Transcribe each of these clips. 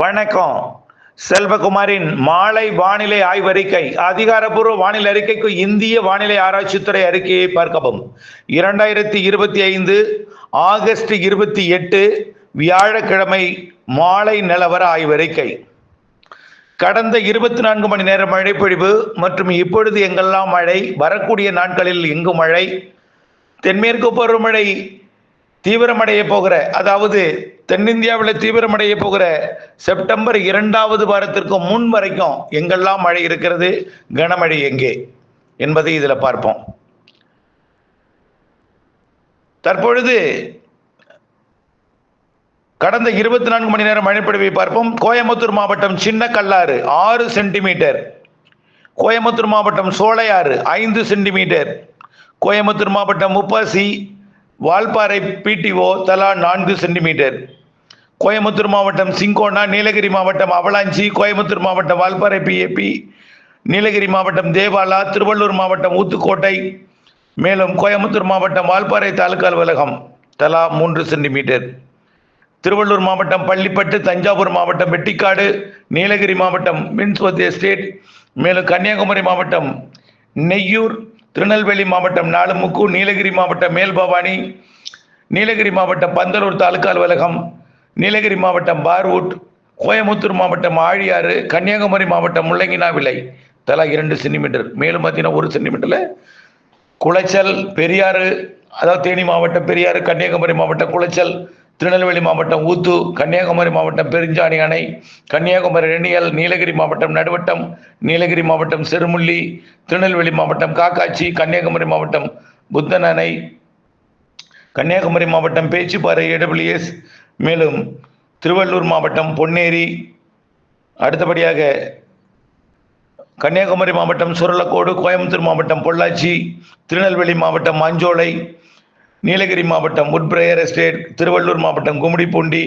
வணக்கம். செல்வகுமாரின் மாலை வானிலை ஆய்வறிக்கை அதிகாரப்பூர்வ வானிலை அறிக்கைக்கு இந்திய வானிலை ஆராய்ச்சித்துறை அறிக்கையை பார்க்கவும். இரண்டாயிரத்தி இருபத்தி ஐந்து ஆகஸ்ட் இருபத்தி எட்டு வியாழக்கிழமை மாலை நிலவர ஆய்வறிக்கை. கடந்த இருபத்தி நான்கு மணி நேர மழைப்பொழிவு மற்றும் இப்பொழுது எங்கெல்லாம் மழை வரக்கூடிய நாட்களில் எங்கு மழை தென்மேற்கு பருவமழை தீவிரமடைய போகிற அதாவது தென்னிந்தியாவில் தீவிரமடைய போகிற செப்டம்பர் இரண்டாவது வாரத்திற்கு முன் வரைக்கும் எங்கெல்லாம் மழை இருக்கிறது கனமழை எங்கே என்பதை இதில் பார்ப்போம். தற்பொழுது கடந்த இருபத்தி நான்கு மணி நேரம் மழைப்பொழிவை பார்ப்போம். கோயம்புத்தூர் மாவட்டம் சின்ன கல்லாறு ஆறு சென்டிமீட்டர். கோயம்புத்தூர் மாவட்டம் சோலையாறு ஐந்து சென்டிமீட்டர். கோயம்புத்தூர் மாவட்டம் முப்பாசி வால்பாறை பிடிஓ தலா நான்கு சென்டிமீட்டர். கோயம்புத்தூர் மாவட்டம் சிங்கோனா நீலகிரி மாவட்டம் அவலாஞ்சி கோயம்புத்தூர் மாவட்டம் வால்பாறை பிஏபி நீலகிரி மாவட்டம் தேவாலா திருவள்ளூர் மாவட்டம் ஊத்துக்கோட்டை மேலும் கோயம்புத்தூர் மாவட்டம் வால்பாறை தாலுகா அலுவலகம் தலா மூன்று சென்டிமீட்டர். திருவள்ளூர் மாவட்டம் பள்ளிப்பட்டு தஞ்சாவூர் மாவட்டம் வெட்டிக்காடு நீலகிரி மாவட்டம் மின்ஸ்வத் எஸ்டேட் மேலும் கன்னியாகுமரி மாவட்டம் நெய்யூர் திருநெல்வேலி மாவட்டம் நாலுமுக்கு நீலகிரி மாவட்டம் மேல்பவானி நீலகிரி மாவட்டம் பந்தலூர் தாலுக்கா அலுவலகம் நீலகிரி மாவட்டம் பார்வூட் கோயமுத்தூர் மாவட்டம் ஆழியாறு கன்னியாகுமரி மாவட்டம் முள்ளங்கினா விலை தலா இரண்டு சென்டிமீட்டர். மேலும் பார்த்தீங்கன்னா ஒரு சென்டிமீட்டரில் குளச்சல் பெரியாறு அதாவது தேனி மாவட்டம் பெரியாறு கன்னியாகுமரி மாவட்டம் குளச்சல் திருநெல்வேலி மாவட்டம் ஊத்து கன்னியாகுமரி மாவட்டம் பெருஞ்சாணி அணை கன்னியாகுமரி ரெணியல் நீலகிரி மாவட்டம் நடுவட்டம் நீலகிரி மாவட்டம் செருமுள்ளி திருநெல்வேலி மாவட்டம் காக்காட்சி கன்னியாகுமரி மாவட்டம் புத்தன் அணை கன்னியாகுமரி மாவட்டம் பேச்சுப்பாறை ஏடபிள்யூஎஸ் மேலும் திருவள்ளூர் மாவட்டம் பொன்னேரி அடுத்தபடியாக கன்னியாகுமரி மாவட்டம் சுரலக்கோடு கோயம்புத்தூர் மாவட்டம் பொள்ளாச்சி திருநெல்வேலி மாவட்டம் மஞ்சோலை நீலகிரி மாவட்டம் உட்பிரேயர் எஸ்டேட் திருவள்ளூர் மாவட்டம் கும்மிடிப்பூண்டி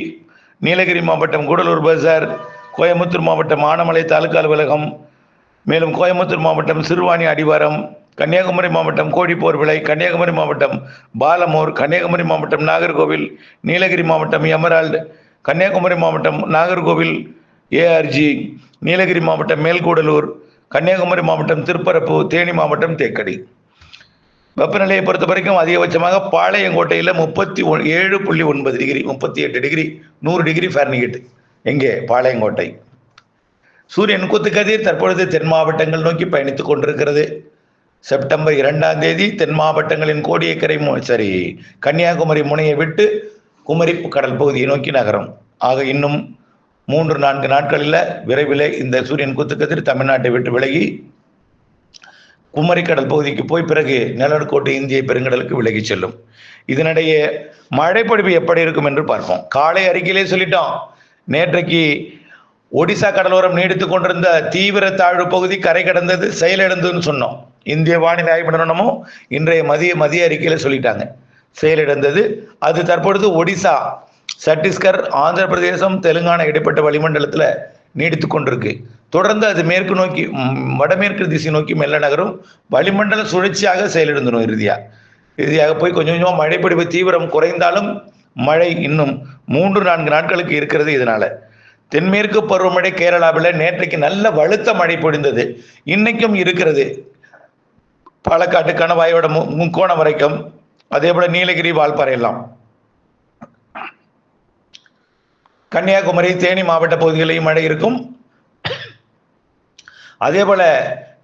நீலகிரி மாவட்டம் கூடலூர் பஜார் கோயம்புத்தூர் மாவட்டம் ஆனமலை தாலுகா அலுவலகம் மேலும் கோயம்புத்தூர் மாவட்டம் சிறுவாணி அடிவாரம் கன்னியாகுமரி மாவட்டம் கோடிப்போர் விளை கன்னியாகுமரி மாவட்டம் பாலமூர் கன்னியாகுமரி மாவட்டம் நாகர்கோவில் நீலகிரி மாவட்டம் எமரால்டு கன்னியாகுமரி மாவட்டம் நாகர்கோவில் ஏஆர்ஜி நீலகிரி மாவட்டம் மேல்கூடலூர் கன்னியாகுமரி மாவட்டம் திருப்பரப்பு தேனி மாவட்டம் தேக்கடி. வெப்பநிலையை பொறுத்த வரைக்கும் அதிகபட்சமாக பாளையங்கோட்டையில் முப்பத்தி ஒன் ஏழு புள்ளி ஒன்பது டிகிரி முப்பத்தி எட்டு டிகிரி நூறு டிகிரி ஃபேர்னிகேட் எங்கே பாளையங்கோட்டை. சூரியன் குத்துக்கதிர் தற்பொழுது தென் மாவட்டங்கள் நோக்கி பயணித்துக் கொண்டிருக்கிறது. செப்டம்பர் இரண்டாம் தேதி தென் மாவட்டங்களின் கோடியக்கரை மு- சரி கன்னியாகுமரி முனையை விட்டு குமரி கடல் பகுதியை நோக்கி நகரும். ஆக இன்னும் மூன்று நான்கு நாட்களில் விரைவில் இந்த சூரியன் குத்துக்கதிர் தமிழ்நாட்டை விட்டு விலகி குமரிக்கடல் பகுதிக்கு போய் பிறகு நிலநடுக்கோட்டு இந்திய பெருங்கடலுக்கு விலகி செல்லும். இதனிடையே மழைப்பொழிவு எப்படி இருக்கும் என்று பார்ப்போம். காலை அறிக்கையிலே சொல்லிட்டோம். நேற்றைக்கு ஒடிசா கடலோரம் நீடித்து கொண்டிருந்த தீவிர தாழ்வு பகுதி கரை கடந்தது செயலிழந்ததுன்னு சொன்னோம். இந்திய வானிலை ஆய்வு நிறுவனமும் இன்றைய மதிய மதிய அறிக்கையில சொல்லிட்டாங்க. செயலிழந்தது அது தற்பொழுது ஒடிசா சத்தீஸ்கர் ஆந்திர பிரதேசம் தெலுங்கானா இடைப்பட்ட வளிமண்டலத்துல நீடித்து கொண்டிருக்கு. தொடர்ந்து அது மேற்கு நோக்கி வடமேற்கு திசை நோக்கி மெல்ல நகரும். வளிமண்டல சுழற்சியாக செயலிழந்துடும் இறுதியாக இறுதியாக போய் கொஞ்சம் கொஞ்சமாக மழைப்பிடிப்பு தீவிரம் குறைந்தாலும் மழை இன்னும் மூன்று நான்கு நாட்களுக்கு இருக்கிறது இதனால. தென்மேற்கு பருவமழை கேரளாவில் நேற்றைக்கு நல்ல வலுத்த மழை பொழிந்தது. இன்னைக்கும் இருக்கிறது. பாலக்காட்டு கணவாயோட மு முக்கோணம் வரைக்கும். அதே போல நீலகிரி வால்பாறை எல்லாம். கன்னியாகுமரி தேனி மாவட்ட பகுதிகளிலும் மழை இருக்கும். அதே போல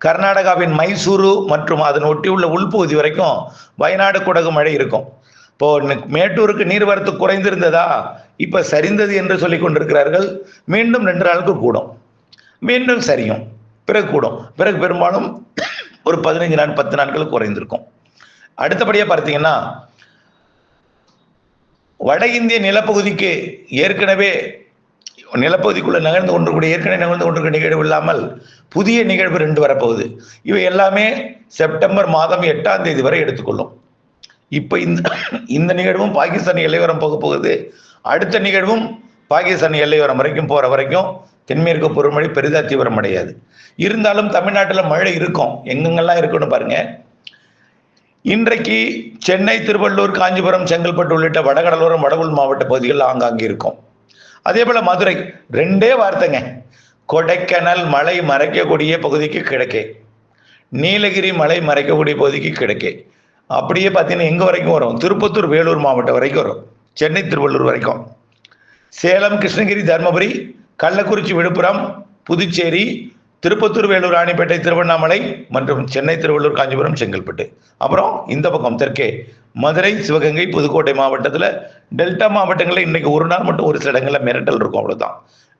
கர்நாடகாவின் மைசூரு மற்றும் அதன் ஒட்டியுள்ள உள்பகுதி வரைக்கும் வயநாடு குடகு மழை இருக்கும். இப்போ மேட்டூருக்கு நீர்வரத்து குறைந்திருந்ததா? இப்ப சரிந்தது என்று சொல்லிக் கொண்டிருக்கிறார்கள். மீண்டும் ரெண்டு நாளுக்கு கூடும். மீண்டும் சரியும். பிறகு கூடும். பிறகு பெரும்பாலும் ஒரு பதினைஞ்சு நாள் பத்து நாட்களுக்கு குறைந்திருக்கும். அடுத்தபடியாக பார்த்தீங்கன்னா வட இந்திய நிலப்பகுதிக்கு ஏற்கனவே நிலப்பகுதிக்குள்ளே நகர்ந்து கொண்டிருக்கூடிய ஏற்கனவே நகர்ந்து கொண்டிருக்கிற நிகழ்வு இல்லாமல் புதிய நிகழ்வு ரெண்டு வரப்போகுது. இவை எல்லாமே செப்டம்பர் மாதம் எட்டாம் தேதி வரை எடுத்துக்கொள்ளும். இப்போ இந்த இந்த நிகழ்வும் பாகிஸ்தான் எல்லையோரம் போக போகுது. அடுத்த நிகழ்வும் பாகிஸ்தான் எல்லையோரம் வரைக்கும் போகிற வரைக்கும் தென்மேற்கு பருவமழை பெரிதா தீவிரம் அடையாது இருந்தாலும் தமிழ்நாட்டில் மழை இருக்கும். எங்கெங்கெல்லாம் இருக்குன்னு பாருங்க. இன்றைக்கு சென்னை திருவள்ளூர் காஞ்சிபுரம் செங்கல்பட்டு உள்ளிட்ட வடகடலோரம் வடகுள் மாவட்ட பகுதிகள் ஆங்காங்கே இருக்கும். அதே போல மதுரை. ரெண்டே வார்த்தைங்க. கொடைக்கானல் மலை மறைக்கக்கூடிய பகுதிக்கு கிழக்கே. நீலகிரி மலை மறைக்கக்கூடிய பகுதிக்கு கிடக்கே அப்படியே பார்த்தீங்கன்னா எங்கே வரைக்கும் வரும்? திருப்பத்தூர் வேலூர் மாவட்டம் வரைக்கும் வரும். சென்னை திருவள்ளூர் வரைக்கும். சேலம் கிருஷ்ணகிரி தருமபுரி கள்ளக்குறிச்சி விழுப்புரம் புதுச்சேரி திருப்பத்தூர் வேலூர் ராணிப்பேட்டை திருவண்ணாமலை மற்றும் சென்னை திருவள்ளூர் காஞ்சிபுரம் செங்கல்பட்டு. அப்புறம் இந்த பக்கம் தெற்கே மதுரை சிவகங்கை புதுக்கோட்டை மாவட்டத்தில் டெல்டா மாவட்டங்களில் இன்னைக்கு ஒரு நாள் மட்டும் ஒரு சில இடங்களில் மிரட்டல் இருக்கும் அவ்வளோதான்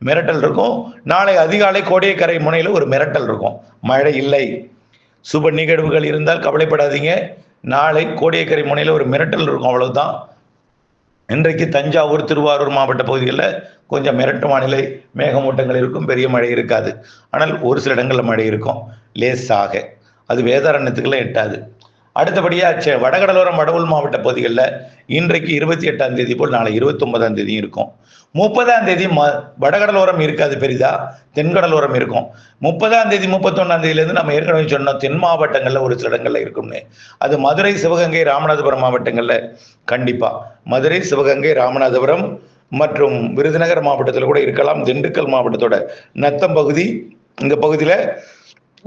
மிரட்டல் இருக்கும். நாளை அதிகாலை கோடியக்கரை முனையில் ஒரு மிரட்டல் இருக்கும். மழை இல்லை. சுப நிகழ்வுகள் இருந்தால் கவலைப்படாதீங்க. நாளை கோடியக்கரை முனையில் ஒரு மிரட்டல் இருக்கும் அவ்வளோதான் இன்றைக்கு தஞ்சாவூர் திருவாரூர் மாவட்ட பகுதிகளில் கொஞ்சம் மிரட்டு வானிலை மேகமூட்டங்கள் இருக்கும் பெரிய மழை இருக்காது. ஆனால் ஒரு சில இடங்களில் மழை இருக்கும். லேசாக. அது வேதாரண்யத்துக்கெல்லாம் எட்டாது. அடுத்தபடியாக செ வடகடலோரம் வடவுள் மாவட்ட பகுதிகளில் இன்றைக்கு இருபத்தி எட்டாம் தேதி போல் நாளை இருபத்தொன்பதாம் தேதியும் இருக்கும். முப்பதாம் தேதி ம வடகடலோரம் இருக்காது பெரிதா? தென்கடலோரம் இருக்கும். முப்பதாம் தேதி முப்பத்தொன்னாம் தேதியிலேருந்து நம்ம ஏற்கனவே சொன்னோம் தென் மாவட்டங்களில் ஒரு சில இடங்களில் இருக்கும்னு. அது மதுரை சிவகங்கை ராமநாதபுரம் மாவட்டங்களில் கண்டிப்பாக மதுரை சிவகங்கை ராமநாதபுரம் மற்றும் விருதுநகர் மாவட்டத்தில் கூட இருக்கலாம். திண்டுக்கல் மாவட்டத்தோட நத்தம் பகுதி இந்த பகுதியில்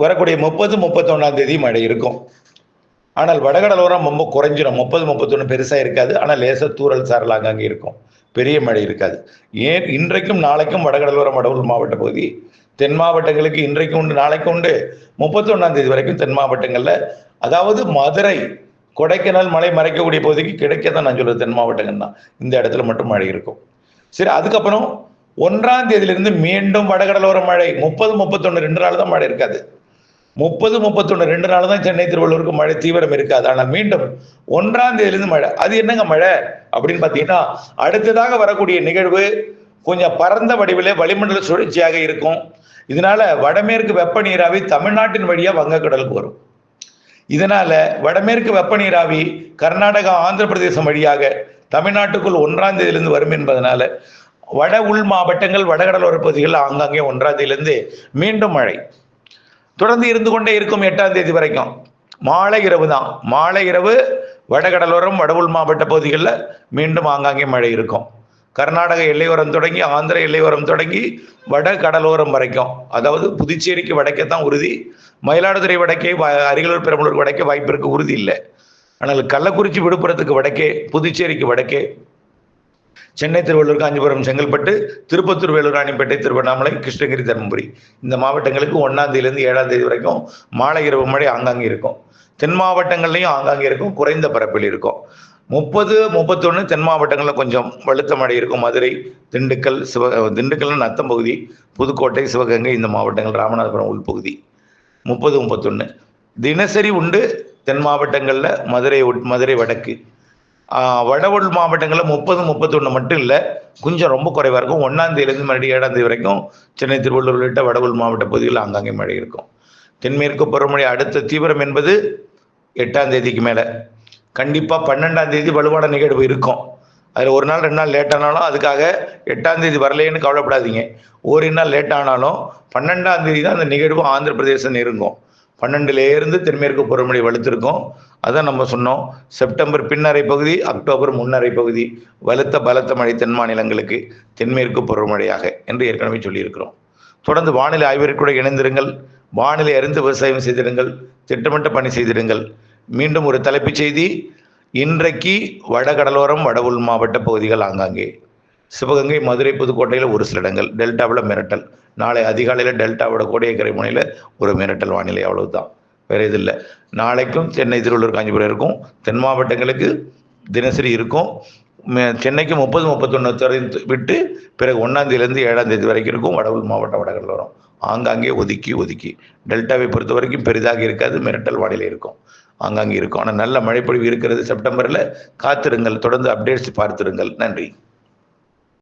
வரக்கூடிய முப்பது முப்பத்தொன்னாம் தேதி மழை இருக்கும். ஆனால் வடகடலோரம் ரொம்ப குறைஞ்சிரும். முப்பது முப்பத்தொன்று பெருசாக இருக்காது. ஆனால் லேசாக தூரல் சாரல் அங்கங்கே இருக்கும். பெரிய மழை இருக்காது. ஏன்? இன்றைக்கும் நாளைக்கும் வடகடலோரம் வடவுள் மாவட்ட பகுதி தென் மாவட்டங்களுக்கு இன்றைக்கும் உண்டு நாளைக்கும் உண்டு. முப்பத்தொன்னாம் தேதி வரைக்கும் தென் மாவட்டங்களில் அதாவது மதுரை கொடைக்கானல் மலை மறைக்கக்கூடிய பகுதிக்கு கிடைக்க தான் நான் சொல்கிறேன் தென் மாவட்டங்கள் தான் இந்த இடத்துல மட்டும் மழை இருக்கும். சரி அதுக்கப்புறம் ஒன்றாம் தேதியிலிருந்து மீண்டும் வடகடலோர மழை. முப்பது முப்பத்தொன்று ரெண்டு நாள் தான் மழை இருக்காது. முப்பது முப்பத்தொன்று ரெண்டு நாள் தான் சென்னை திருவள்ளூருக்கு மழை தீவிரம் இருக்காது. ஆனால் மீண்டும் ஒன்றாம் தேதியிலிருந்து மழை. அது என்னங்க மழை? அப்படின்னு பார்த்தீங்கன்னா அடுத்ததாக வரக்கூடிய நிகழ்வு கொஞ்சம் பரந்த வடிவிலே வளிமண்டல சுழற்சியாக இருக்கும். இதனால வடமேற்கு வெப்ப நீராவி தமிழ்நாட்டின் வழியா வங்கக்கடலுக்கு வரும். இதனால வடமேற்கு வெப்ப நீராவி கர்நாடகா ஆந்திர பிரதேசம் வழியாக தமிழ்நாட்டுக்குள் ஒன்றாம் தேதியிலிருந்து வரும் என்பதனால வட உள் மாவட்டங்கள் வடகடலோர பகுதிகள் ஆங்காங்கே ஒன்றாம் தேதியிலிருந்து மீண்டும் மழை. தொடர்ந்து இருந்து கொண்டே இருக்கும் எட்டாம் தேதி வரைக்கும். மாலை இரவு தான். மாலை இரவு வடகடலோரம் வடவுள் மாவட்ட பகுதிகளில் மீண்டும் ஆங்காங்கே மழை இருக்கும். கர்நாடக எல்லையோரம் தொடங்கி ஆந்திர எல்லையோரம் தொடங்கி வட கடலோரம் வரைக்கும். அதாவது புதுச்சேரிக்கு வடக்கே தான் உறுதி. மயிலாடுதுறை வடக்கே அரியலூர் பெரம்பலூர் வடக்கே வாய்ப்பு உறுதி இல்லை. ஆனால் கள்ளக்குறிச்சி விழுப்புரத்துக்கு வடக்கே புதுச்சேரிக்கு வடக்கே சென்னை திருவள்ளூர் காஞ்சிபுரம் செங்கல்பட்டு திருப்பத்தூர் வேலூர் ராணிப்பேட்டை திருவண்ணாமலை கிருஷ்ணகிரி தருமபுரி. இந்த மாவட்டங்களுக்கு ஒன்றாம் தேதியிலிருந்து ஏழாம் தேதி வரைக்கும் மாலை இரவு மழை ஆங்காங்கே இருக்கும். தென் மாவட்டங்கள்லையும் ஆங்காங்கே இருக்கும் குறைந்த பரப்பில் இருக்கும். முப்பது முப்பத்தொன்று தென் மாவட்டங்களில் கொஞ்சம் வலுத்த மழை இருக்கும். மதுரை திண்டுக்கல் சிவ திண்டுக்கல் நத்தம் பகுதி புதுக்கோட்டை சிவகங்கை இந்த மாவட்டங்கள் ராமநாதபுரம் உள்பகுதி முப்பது முப்பத்தொன்று தினசரி உண்டு தென் மாவட்டங்களில் மதுரை உட்- மதுரை வடக்கு. வடவுள் மாவட்டங்களில் முப்பது முப்பத்தொன்று மட்டும் இல்லை. கொஞ்சம் ரொம்ப குறைவாக இருக்கும். ஒன்றாந்தேதியிலேருந்து மறுபடியும் ஏழாந்தேதி வரைக்கும் சென்னை திருவள்ளூர் உள்ளிட்ட வடவுள் மாவட்ட பகுதிகளில் ஆங்காங்கே மழை இருக்கும். தென்மேற்கு பருவமழை அடுத்த தீவிரம் என்பது எட்டாம் தேதிக்கு மேலே. கண்டிப்பாக பன்னெண்டாம் தேதி வலுவான நிகழ்வு இருக்கும். அதில் ஒரு நாள் ரெண்டு நாள் லேட்டானாலும் அதுக்காக எட்டாம் தேதி வரலையேன்னு கவலைப்படாதீங்க. ஒரு நாள் லேட்டானாலும் பன்னெண்டாம் தேதி தான் அந்த நிகழ்வு ஆந்திர பிரதேசம் நெருங்கும். பன்னெண்டுலேருந்து தென்மேற்கு பருவமழை வலுத்திருக்கும். அதான் நம்ம சொன்னோம். செப்டம்பர் பின்னரை பகுதி அக்டோபர் முன்னரை பகுதி வலுத்த பலத்த மழை தென் மாநிலங்களுக்கு தென்மேற்கு பருவமழையாக என்று ஏற்கனவே சொல்லியிருக்கிறோம். தொடர்ந்து வானிலை ஆய்விற்குட இணைந்திருங்கள். வானிலை அறிந்து விவசாயம் செய்திடுங்கள் திட்டமிட்ட பணி செய்திடுங்கள் மீண்டும் ஒரு தலைப்புச் செய்தி. இன்றைக்கு வடகடலோரம் வடவுள் மாவட்ட பகுதிகள் ஆங்காங்கே. சிவகங்கை மதுரை புதுக்கோட்டையில் ஒரு சில இடங்கள் டெல்டாவில் மிரட்டல். நாளை அதிகாலையில் டெல்டாவோட கோடியக்கரை முனையில் ஒரு மிரட்டல் வானிலை அவ்வளவுதான். வேற எதுவும் இல்லை. நாளைக்கும் சென்னை திருவள்ளூர் காஞ்சிபுரம் இருக்கும். தென் மாவட்டங்களுக்கு தினசரி இருக்கும். சென்னைக்கு முப்பது முப்பத்தொன்று துறைந்து விட்டு பிறகு ஒன்றாந்தேதியிலேருந்து ஏழாம் தேதி வரைக்கும் இருக்கும். வடவுள் மாவட்டம் வரும். ஆங்காங்கே ஒதுக்கி ஒதுக்கி. டெல்டாவை பொறுத்த வரைக்கும் பெரிதாக இருக்காது. மிரட்டல் வானிலை இருக்கும். ஆங்காங்கே இருக்கும். ஆனால் நல்ல மழைப்பொழிவு இருக்கிறது செப்டம்பரில். காத்திருங்கள். தொடர்ந்து அப்டேட்ஸ் பார்த்திருங்கள். நன்றி.